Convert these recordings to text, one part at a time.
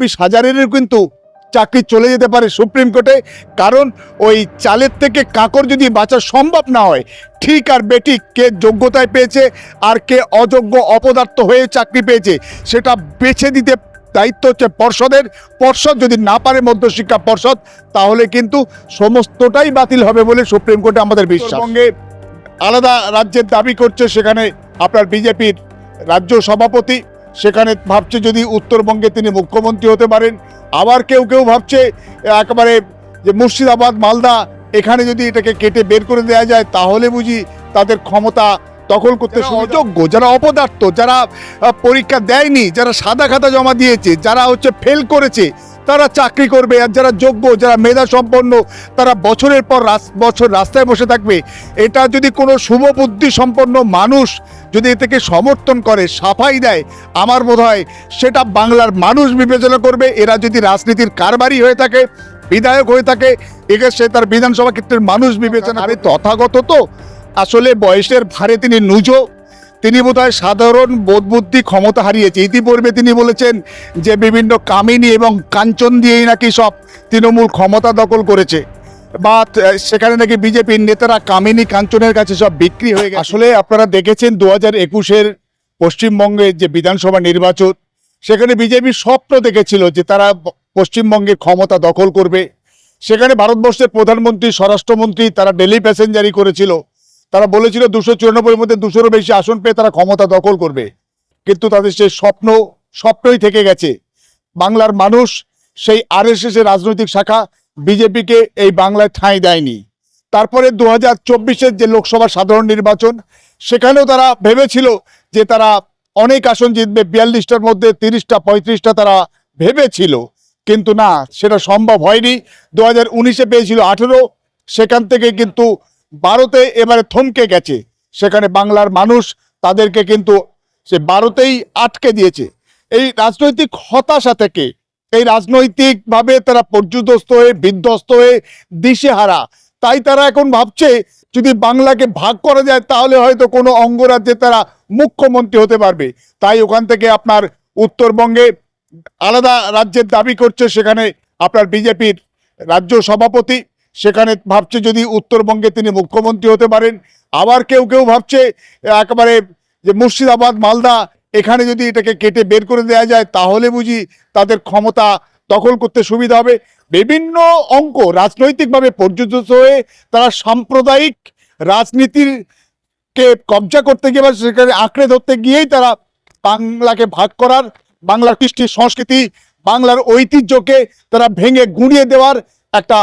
বিশ হাজারেরও কিন্তু চাকরি চলে যেতে পারে সুপ্রিম কোর্টে। কারণ ওই চালের থেকে কাকর যদি বাঁচা সম্ভব না হয় ঠিক আর বেঠিক কে যোগ্যতায় পেয়েছে আর কে অযোগ্য অপদার্থ হয়ে চাকরি পেয়েছে সেটা বেছে দিতে দায়িত্ব হচ্ছে পর্ষদের। পর্ষদ যদি না পারে মধ্যশিক্ষা পর্ষদ তাহলে কিন্তু সমস্তটাই বাতিল হবে বলে সুপ্রিম কোর্টে আমাদের বিশ্বাস। উত্তরবঙ্গে আলাদা রাজ্যের দাবি করছে সেখানে আপনার বিজেপির রাজ্য সভাপতি। সেখানে ভাবছে যদি উত্তরবঙ্গে তিনি মুখ্যমন্ত্রী হতে পারেন আবার কেউ কেউ ভাবছে একেবারে যে মুর্শিদাবাদ মালদা এখানে যদি এটাকে কেটে বের করে দেওয়া যায় তাহলে বুঝি তাদের ক্ষমতা দখল করতে সহযোগ্য যারা অপদার্থ যারা পরীক্ষা দেয়নি যারা সাদা খাতা জমা দিয়েছে যারা হচ্ছে ফেল করেছে তারা চাকরি করবে আর যারা যোগ্য যারা মেধা সম্পন্ন তারা বছরের পর রাস- বছর রাস্তায় বসে থাকবে। এটা যদি কোনো শুভ বুদ্ধি সম্পন্ন মানুষ যদি এটাকে সমর্থন করে সাফাই দেয় আমার বোধ হয় সেটা বাংলার মানুষ বিবেচনা করবে। এরা যদি রাজনীতির কারবারি হয়ে থাকে বিধায়ক হয়ে থাকে এক্ষেত্রে তার বিধানসভা ক্ষেত্রের মানুষ বিবেচনা আরে তথাগত তো আসলে বয়সের ভারে তিনি নুজো। তিনি বোধহয় সাধারণ বোধ বুদ্ধি ক্ষমতা হারিয়েছে। ইতিপূর্বে তিনি বলেছেন যে বিভিন্ন কামিনী এবং কাঞ্চন দিয়েই নাকি সব তৃণমূল ক্ষমতা দখল করেছে। বা সেখানে নাকি বিজেপির নেতারা কামিনী কাঞ্চনের কাছে সব বিক্রি হয়ে গেছে। আসলে আপনারা দেখেছেন দু হাজার একুশের পশ্চিমবঙ্গের যে বিধানসভা নির্বাচন, সেখানে বিজেপি স্বপ্ন দেখেছিল যে তারা পশ্চিমবঙ্গে ক্ষমতা দখল করবে। সেখানে ভারতবর্ষের প্রধানমন্ত্রী, স্বরাষ্ট্রমন্ত্রী, তারা ডেলি প্যাসেঞ্জারি করেছিল। তারা বলেছিল দুশো চুরানব্বইয়ের মধ্যে দুশোরও বেশি আসন পেয়ে তারা ক্ষমতা দখল করবে। কিন্তু তাদের সেই স্বপ্ন, স্বপ্নই থেকে গেছে। বাংলার মানুষ সেই আরএসএস এর রাজনৈতিক শাখা বিজেপিকে এই বাংলায় ঠাঁই দেয়নি। তারপরে দু হাজার চব্বিশের যে লোকসভা সাধারণ নির্বাচন, সেখানেও তারা ভেবেছিল যে তারা অনেক আসন জিতবে, বিয়াল্লিশটার মধ্যে তিরিশটা, পঁয়ত্রিশটা তারা ভেবেছিল। কিন্তু না, সেটা সম্ভব হয়নি। দু হাজার উনিশে পেয়েছিল আঠেরো, সেখান থেকে কিন্তু বারোতে এবারে থমকে গেছে। সেখানে বাংলার মানুষ তাদেরকে কিন্তু সে বারোতেই আটকে দিয়েছে। এই রাজনৈতিক হতাশা থেকে, এই রাজনৈতিকভাবে তারা পর্যুদস্ত হয়ে, বিধ্বস্ত হয়ে দিশেহারা। তাই তারা এখন ভাবছে, যদি বাংলাকে ভাগ করা যায়, তাহলে হয়তো কোনো অঙ্গরাজ্যে তারা মুখ্যমন্ত্রী হতে পারবে। তাই ওখান থেকে আপনার উত্তরবঙ্গে আলাদা রাজ্যের দাবি করছে, সেখানে আপনার বিজেপির রাজ্য সভাপতি। সেখানে ভাবছে যদি উত্তরবঙ্গে তিনি মুখ্যমন্ত্রী হতে পারেন, আবার কেউ কেউ ভাবছে, একেবারে যে মুর্শিদাবাদ, মালদা, এখানে যদি এটাকে কেটে বের করে দেওয়া যায়, তাহলে বুঝি তাদের ক্ষমতা দখল করতে সুবিধা হবে। বিভিন্ন অঙ্ক রাজনৈতিকভাবে পর্যুদস্ত হয়ে তারা সাম্প্রদায়িক রাজনীতির কে কবজা করতে গিয়ে বা সেখানে আঁকড়ে ধরতে গিয়েই তারা বাংলাকে ভাগ করার, বাংলার কৃষ্টি সংস্কৃতি, বাংলার ঐতিহ্যকে তারা ভেঙে গুঁড়িয়ে দেওয়ার একটা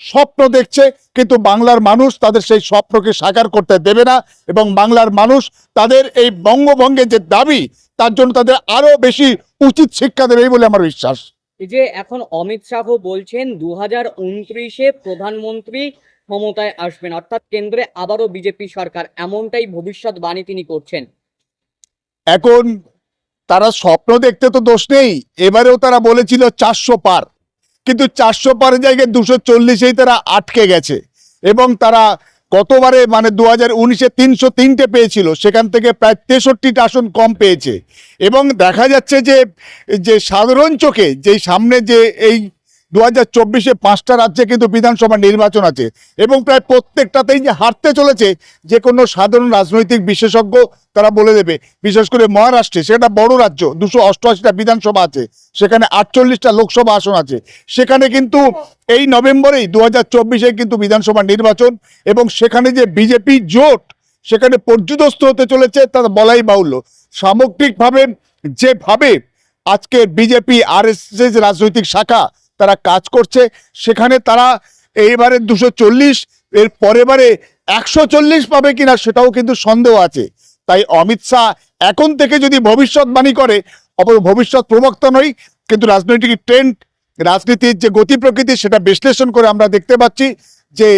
স্বপ্ন দেখছে কিন্তু বাংলার মানুষ তাদের সেই স্বপ্নকে সাকার করতে দেবে না এবং বাংলার মানুষ তাদের এই বঙ্গভঙ্গের যে দাবি তার জন্য তাদের আরও বেশি উচিত শিক্ষা দেবে এই বলে আমার বিশ্বাস। এই যে এখন অমিত শাহ বলছেন দু হাজার উনত্রিশে প্রধানমন্ত্রী ক্ষমতায় আসবেন অর্থাৎ কেন্দ্রে আবারও বিজেপি সরকার এমনটাই ভবিষ্যৎবাণী তিনি করছেন। এখন তারা স্বপ্ন দেখতে তো দোষ নেই এবারেও তারা বলেছিল চারশো পার। কিন্তু চারশো পারের জায়গায় দুশো চল্লিশেই তারা আটকে গেছে। এবং তারা গতবারে মানে দু হাজার উনিশে তিনশো তিনটে পেয়েছিল, সেখান থেকে প্রায় তেষট্টিটা আসন কম পেয়েছে। এবং দেখা যাচ্ছে যে যে সাধারণ চোখে, যেই সামনে যে এই দু হাজার চব্বিশে পাঁচটা রাজ্যে কিন্তু বিধানসভা নির্বাচন আছে এবং প্রায় প্রত্যেকটাতেই যে হারতে চলেছে যে কোনো সাধারণ রাজনৈতিক বিশেষজ্ঞ তারা বলে দেবে। বিশেষ করে মহারাষ্ট্রে, সেটা বড় রাজ্য, দুশো অষ্টআশিটা বিধানসভা আছে, সেখানে আটচল্লিশটা লোকসভা আসন আছে। সেখানে কিন্তু এই নভেম্বরেই দু হাজার চব্বিশে কিন্তু বিধানসভা নির্বাচন এবং সেখানে যে বিজেপি জোট, সেখানে পর্যুদস্ত হতে চলেছে তা বলাই বাহুল্য। সামগ্রিকভাবে যেভাবে আজকে বিজেপি আর রাজনৈতিক শাখা তারা কাজ করছে, সেখানে তারা এইবারে দুশো চল্লিশ, এর পরেবারে একশো চল্লিশ পাবে কিনা সেটাও কিন্তু সন্দেহ আছে। তাই অমিত শাহ এখন থেকে যদি ভবিষ্যৎবাণী করে, অপর ভবিষ্যৎ প্রবক্তা নই, কিন্তু রাজনৈতিক ট্রেন্ড রাজনীতির যে গতি প্রকৃতি, সেটা বিশ্লেষণ করে আমরা দেখতে পাচ্ছি যে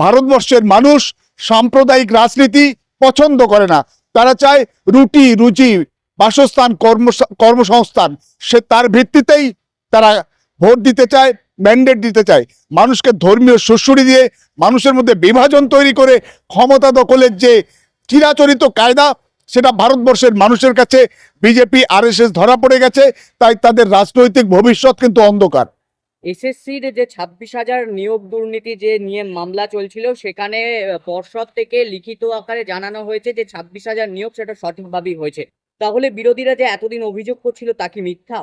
ভারতবর্ষের মানুষ সাম্প্রদায়িক রাজনীতি পছন্দ করে না। তারা চায় রুটি রুচি বাসস্থান কর্ম কর্মসংস্থান। সে তার ভিত্তিতেই তারা ভোট দিতে চায় ম্যান্ডেট দিতে চায়। মানুষকে ধর্মীয় সুশুরি দিয়ে মানুষের মধ্যে বিভাজন তৈরি করে ক্ষমতা দখলের যে চিরাচরিত কায়দা, সেটা ভারতবর্ষের মানুষের কাছে বিজেপি আরএসএস ধরা পড়ে গেছে, তাই তাদের রাজনৈতিক ভবিষ্যৎ কিন্তু অন্ধকার। এসএসসির যে ছাব্বিশ হাজার নিয়োগ দুর্নীতি যে নিয়ে মামলা চলছিল, সেখানে পর্ষদ থেকে লিখিত আকারে জানানো হয়েছে যে ছাব্বিশ হাজার নিয়োগ সেটা সঠিকভাবেই হয়েছে। তাহলে বিরোধীরা যে এতদিন অভিযোগ করছিল তা কি মিথ্যা?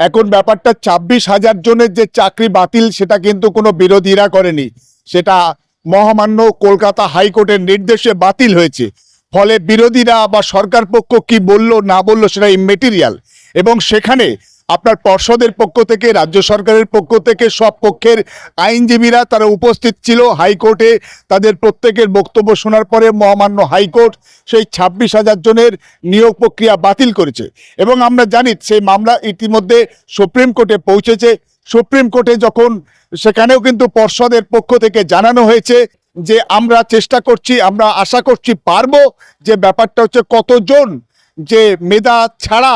এখন ব্যাপারটা ছাব্বিশ হাজার জনের যে চাকরি বাতিল, সেটা কিন্তু কোনো বিরোধীরা করেনি। সেটা মহামান্য কলকাতা হাইকোর্টের নির্দেশে বাতিল হয়েছে। ফলে বিরোধীরা বা সরকার পক্ষ কি বলল, না বলল, সেটা ইমেটেরিয়াল এবং সেখানে আপনার পর্ষদের পক্ষ থেকে, রাজ্য সরকারের পক্ষ থেকে সব পক্ষের আইনজীবীরা তারা উপস্থিত ছিল হাইকোর্টে। তাদের প্রত্যেকের বক্তব্য শোনার পরে মহামান্য হাইকোর্ট সেই ছাব্বিশ হাজার জনের নিয়োগ প্রক্রিয়া বাতিল করেছে। এবং আমরা জানি সেই মামলা ইতিমধ্যে সুপ্রিম কোর্টে পৌঁছেছে। সুপ্রিম কোর্টে যখন সেখানেও কিন্তু পর্ষদের পক্ষ থেকে জানানো হয়েছে যে আমরা চেষ্টা করছি, আমরা আশা করছি পারব যে ব্যাপারটা হচ্ছে কতজন যে মেধা ছাড়া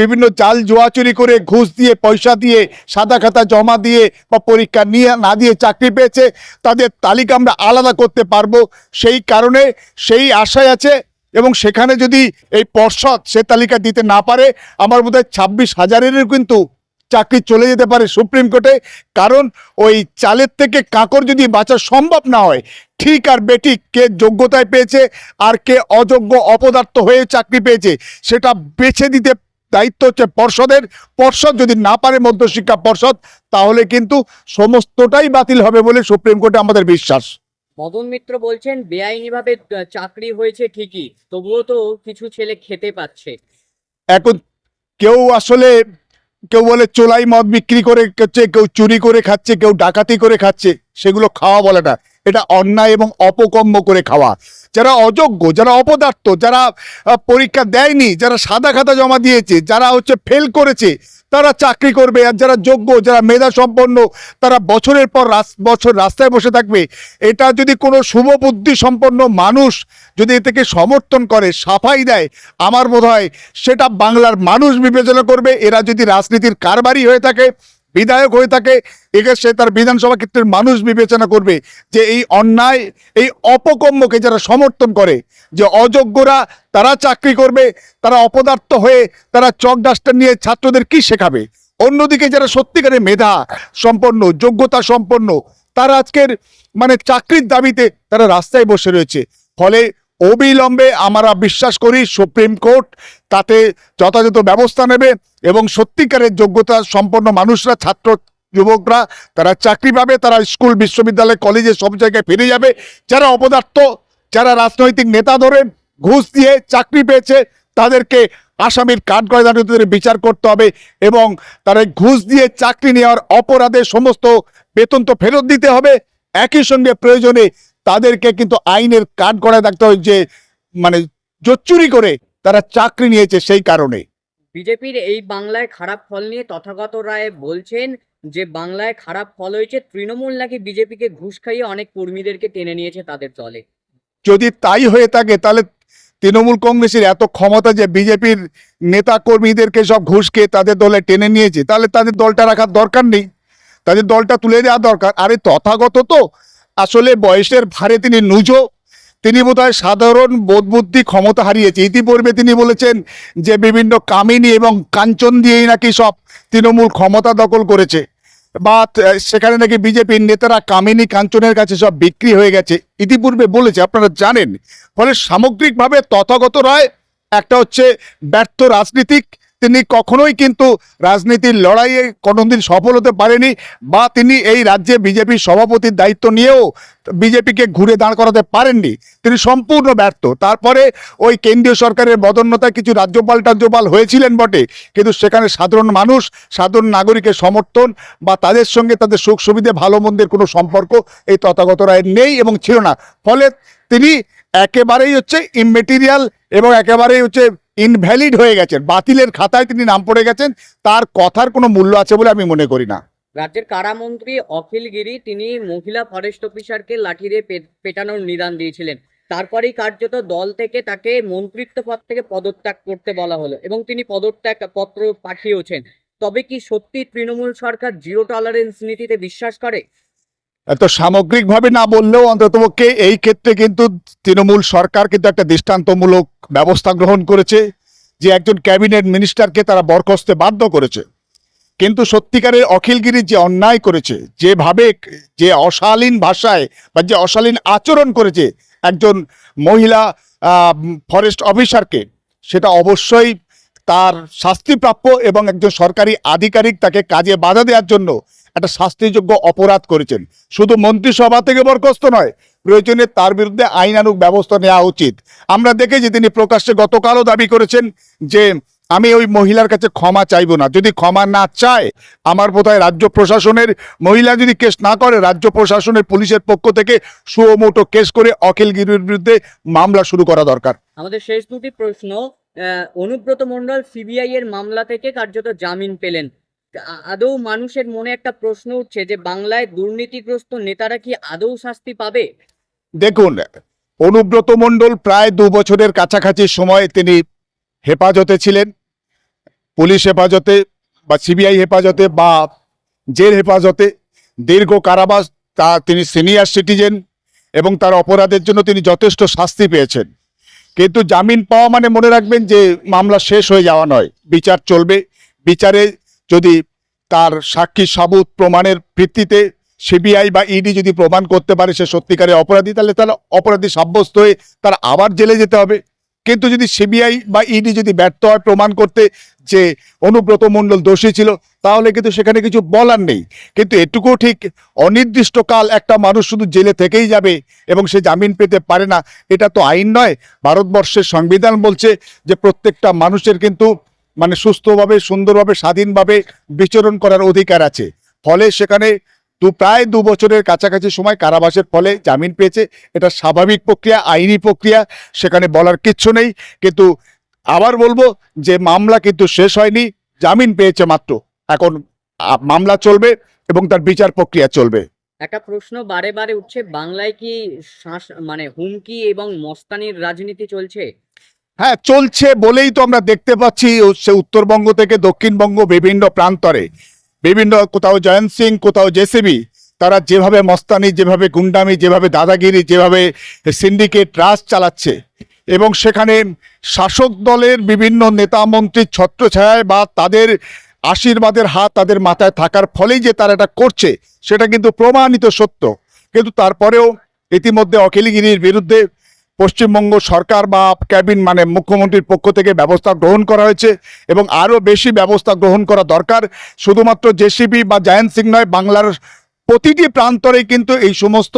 বিভিন্ন জাল জোয়াচুরি করে ঘুষ দিয়ে, পয়সা দিয়ে, সাদা খাতা জমা দিয়ে বা পরীক্ষা নিয়ে, না দিয়ে চাকরি পেয়েছে, তাদের তালিকা আমরা আলাদা করতে পারব। সেই কারণে সেই আশায় আছে এবং সেখানে যদি এই পর্ষদ সে তালিকা দিতে না পারে, আমার বোধহয় ছাব্বিশ হাজারেরও কিন্তু চাকরি চলে যেতে পারে সুপ্রিম কোর্টে। কারণ ওই চালের থেকে কাঁকর যদি বাঁচা সম্ভব না হয়, ঠিক আর বেটি কে যোগ্যতায় পেয়েছে আর কে অযোগ্য অপদার্থ হয়ে চাকরি পেয়েছে, সেটা বেছে দিতে দায়িত্ব হচ্ছে পর্ষদের। পর্ষদ যদি না পারে মধ্যশিক্ষা পর্ষদ তাহলে কিন্তু সমস্তটাই বাতিল হবে বলে সুপ্রিম কোর্টে আমাদের বিশ্বাস। মদন মিত্র বলছেন বেআইনিভাবে চাকরি হয়েছে ঠিকই তবুও তো কিছু ছেলে খেতে পাচ্ছে। এখন কেউ আসলে কেউ বলে চোলাই মদ বিক্রি করে খাচ্ছে কেউ চুরি করে খাচ্ছে কেউ ডাকাতি করে খাচ্ছে সেগুলো খাওয়া বলে না। এটা অন্যায় এবং অপকম্ম করে খাওয়া। যারা অযোগ্য, যারা অপদার্থ, যারা পরীক্ষা দেয়নি, যারা সাদা খাতা জমা দিয়েছে, যারা হচ্ছে ফেল করেছে, তারা চাকরি করবে। আর যারা যোগ্য, যারা মেধা সম্পন্ন, তারা বছরের পর বছর রাস্তায় বসে থাকবে। এটা যদি কোনো শুভবুদ্ধি সম্পন্ন মানুষ যদি এ থেকে সমর্থন করে, সাফাই দেয়, আমার বোধ হয় সেটা বাংলার মানুষ বিবেচনা করবে। এরা যদি রাজনীতির কারবারি হয়ে থাকে বিধায়ক হয়ে থাকে সে তার বিধানসভা ক্ষেত্রের মানুষ বিবেচনা করবে যে এই অন্যায়, এই অপকম্মকে যারা সমর্থন করে, যে অযোগ্যরা তারা চাকরি করবে, তারা অপদার্থ হয়ে তারা চক ডাস্টার নিয়ে ছাত্রদের কি শেখাবে? অন্যদিকে যারা সত্যিকারের মেধা সম্পন্ন, যোগ্যতা সম্পন্ন, তারা আজকের মানে চাকরির দাবিতে তারা রাস্তায় বসে রয়েছে। ফলে অবিলম্বে আমরা বিশ্বাস করি সুপ্রিম কোর্ট তাতে যথাযথ ব্যবস্থা নেবে এবং সত্যিকারের যোগ্যতা সম্পন্ন মানুষরা, ছাত্র যুবকরা, তারা চাকরি পাবে, তারা স্কুল, বিশ্ববিদ্যালয়, কলেজে সব জায়গায় ফিরে যাবে। যারা অপদার্থ, যারা রাজনৈতিক নেতা ধরে ঘুষ দিয়ে চাকরি পেয়েছে, তাদেরকে আসামির কাঠগড়ায় দাঁড়িয়ে বিচার করতে হবে এবং তারা ঘুষ দিয়ে চাকরি নেওয়ার অপরাধে সমস্ত বেতন তো ফেরত দিতে হবে। একই সঙ্গে প্রয়োজনে তাদেরকে কিন্তু আইনের কাঠগড়ায় থাকতে হবে যে মানে জোচ্চুরি করে তারা চাকরি নিয়েছে সেই কারণে। বিজেপির এই বাংলায় খারাপ ফল নিয়ে তথাগত রায় বলছেন যে বাংলায় খারাপ ফল হয়েছে তৃণমূল নাকি বিজেপিকে ঘুষ খাইয়ে অনেক কর্মীদেরকে টেনে নিয়েছে তাদের দলে। যদি তাই হয়ে থাকে তাহলে তৃণমূল কংগ্রেসের এত ক্ষমতা যে বিজেপির নেতা কর্মীদেরকে সব ঘুষ খেয়ে তাদের দলে টেনে নিয়েছে তাহলে তাদের দলটা রাখার দরকার নেই। তাদের দলটা তুলে দেওয়া দরকার। আরে তথাগত তো আসলে বয়সের ভারে তিনি নুজো। তিনি বোধহয় সাধারণ বোধবুদ্ধি ক্ষমতা হারিয়েছে। ইতিপূর্বে তিনি বলেছেন যে, বিভিন্ন কামিনী এবং কাঞ্চন দিয়েই নাকি সব তৃণমূল ক্ষমতা দখল করেছে। বা, সেখানে নাকি বিজেপির নেতারা কামিনী কাঞ্চনের কাছে সব বিক্রি হয়ে গেছে। ইতিপূর্বে বলেছে, আপনারা জানেন। ফলে সামগ্রিকভাবে তথাগত রায়, একটা হচ্ছে ব্যর্থ রাজনীতিক তিনি কখনোই কিন্তু রাজনীতির লড়াইয়ে কোনোদিন সফল হতে পারেনি বা তিনি এই রাজ্যে বিজেপির সভাপতির দায়িত্ব নিয়েও বিজেপিকে ঘুরে দাঁড় করাতে পারেননি। তিনি সম্পূর্ণ ব্যর্থ। তারপরে ওই কেন্দ্রীয় সরকারের বদন্যতায় কিছু রাজ্যপাল টাজ্যপাল হয়েছিলেন বটে, কিন্তু সেখানে সাধারণ মানুষ, সাধারণ নাগরিকের সমর্থন বা তাদের সঙ্গে তাদের সুখ সুবিধে ভালো মন্দের কোনো সম্পর্ক এই তথাগত রায়ের নেই এবং ছিল না। ফলে তিনি একেবারেই হচ্ছে ইমমেটেরিয়াল এবং একেবারেই হচ্ছে ইনভ্যালিড হয়ে গেছেন। বাতিলের খাতায় তিনি নাম পড়ে গেছেন, তার কথার কোনো মূল্য আছে বলে আমি মনে করি না। রাজ্যের কারামন্ত্রী অখিল গিরি, তিনি মহিলা ফরেস্ট অফিসারকে লাঠি দিয়ে পেটানোর নিদান দিয়েছিলেন। তারপরেই কার্যত দল থেকে তাকে মন্ত্রিত্ব পদ থেকে পদত্যাগ করতে বলা হলো এবং তিনি পদত্যাগ পত্র পাঠিয়েছেন তবে কি সত্যি তৃণমূল সরকার জিরো টলারেন্স নীতিতে বিশ্বাস করে? এত সামগ্রিকভাবে না বললেও অন্ততপক্ষে এই ক্ষেত্রে কিন্তু তৃণমূল সরকার কিন্তু একটা দৃষ্টান্তমূলক ব্যবস্থা গ্রহণ করেছে, যে একজন ক্যাবিনেট মিনিস্টারকে তারা বরখাস্তে বাধ্য করেছে। কিন্তু সত্যিকারের অখিলগিরি যে অন্যায় করেছে, যেভাবে যে অশালীন ভাষায় বা যে অশালীন আচরণ করেছে একজন মহিলা ফরেস্ট অফিসারকে, সেটা অবশ্যই তার শাস্তিপ্রাপ্য এবং একজন সরকারি আধিকারিক তাকে কাজে বাধা দেওয়ার জন্য একটা শাস্তিযোগ্য অপরাধ করেছেন। শুধু মন্ত্রিসভা থেকে বরখাস্ত নয়, প্রয়োজনে তার বিরুদ্ধে আইনানুগ ব্যবস্থা নেওয়া উচিত। আমরা দেখেছি তিনি প্রকাশ্যে গতকালও দাবি করেছেন যে, আমি ওই মহিলার কাছে ক্ষমা চাইব না। যদি ক্ষমা না চায়, আমার বোধহয় রাজ্য প্রশাসনের মহিলা যদি কেস না করে, রাজ্য প্রশাসনের পুলিশের পক্ষ থেকে সুমোটো কেস করে অখিলগিরির বিরুদ্ধে মামলা শুরু করা দরকার। আমাদের শেষ দুটি প্রশ্ন অনুব্রত মন্ডল সিবিআই এর মামলা থেকে কার্যত জামিন পেলেন। আদৌ মানুষের মনে একটা প্রশ্ন উঠছে যে বাংলায় দুর্নীতিগ্রস্ত নেতারা কি আদৌ শাস্তি পাবে? দেখুন, অনুব্রত মণ্ডল প্রায় দু বছরের কাছাকাছি সময় তিনি হেফাজতে ছিলেন। পুলিশ হেফাজতে বা সিবিআই হেফাজতে বা জেল হেফাজতে দীর্ঘ কারাবাস তা তিনি সিনিয়র সিটিজেন এবং তার অপরাধের জন্য তিনি যথেষ্ট শাস্তি পেয়েছেন। কিন্তু জামিন পাওয়া মানে মনে রাখবেন যে মামলা শেষ হয়ে যাওয়া নয়। বিচার চলবে। বিচারে যদি তার সাক্ষী সাবুত প্রমাণের ভিত্তিতে সিবিআই বা ইডি যদি প্রমাণ করতে পারে সে সত্যিকারের অপরাধী, তাহলে তার অপরাধী সাব্যস্ত হয়ে তার আবার জেলে যেতে হবে। কিন্তু যদি সিবিআই বা ইডি যদি ব্যর্থ হয় প্রমাণ করতে যে অনুব্রত মণ্ডল দোষী ছিল, তাহলে কিন্তু সেখানে কিছু বলার নেই। কিন্তু এটুকু ঠিক, অনির্দিষ্টকাল একটা মানুষ শুধু জেলে থেকেই যাবে এবং সে জামিন পেতে পারে না, এটা তো আইন নয়। ভারতবর্ষের সংবিধান বলছে যে প্রত্যেকটা মানুষের কিন্তু মানে সুস্থভাবে, সুন্দরভাবে, স্বাধীনভাবে বিচরণ করার অধিকার আছে। ফলে সেখানে দু, প্রায় দু বছরের কাছাকাছি সময় কারাবাসের ফলে জামিন পেয়েছে। এটা স্বাভাবিক প্রক্রিয়া, আইনি প্রক্রিয়া, সেখানে বলার কিচ্ছু নেই। কিন্তু আবার বলব যে মামলা কিন্তু শেষ হয়নি, জামিন পেয়েছে মাত্র। এখন মামলা চলবে এবং তার বিচার প্রক্রিয়া চলবে। একটা প্রশ্ন বারে বারে উঠছে, বাংলায় কি মানে হুমকি এবং মস্তানির রাজনীতি চলছে? হ্যাঁ চলছে বলেই তো আমরা দেখতে পাচ্ছি সে উত্তরবঙ্গ থেকে দক্ষিণবঙ্গ বিভিন্ন প্রান্তরে। বিভিন্ন কোথাও জয়ন্ত সিং, কোথাও জেসিবি, তারা যেভাবে মস্তানি, যেভাবে গুন্ডামি, যেভাবে দাদাগিরি, যেভাবে সিন্ডিকেট রাজ চালাচ্ছে এবং সেখানে শাসক দলের বিভিন্ন নেতা মন্ত্রীর ছত্রছায়ায় বা তাদের আশীর্বাদের হাত তাদের মাথায় থাকার ফলেই যে তারা এটা করছে, সেটা কিন্তু প্রমাণিত সত্য। কিন্তু তারপরেও ইতিমধ্যে অখিলগিরির বিরুদ্ধে পশ্চিমবঙ্গ সরকার বা ক্যাবিন মানে মুখ্যমন্ত্রীর পক্ষ থেকে ব্যবস্থা গ্রহণ করা হয়েছে এবং আরও বেশি ব্যবস্থা গ্রহণ করা দরকার। শুধুমাত্র জেসিবি বা জায়ান্ট সিং নয়, বাংলার প্রতিটি প্রান্তরে কিন্তু এই সমস্ত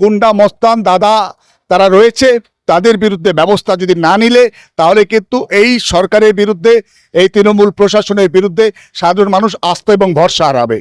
গুন্ডা, মস্তান, দাদা তারা রয়েছে। তাদের বিরুদ্ধে ব্যবস্থা যদি না নিলে, তাহলে কিন্তু এই সরকারের বিরুদ্ধে, এই তৃণমূল প্রশাসনের বিরুদ্ধে সাধারণ মানুষ আস্থা এবং ভরসা হারাবে।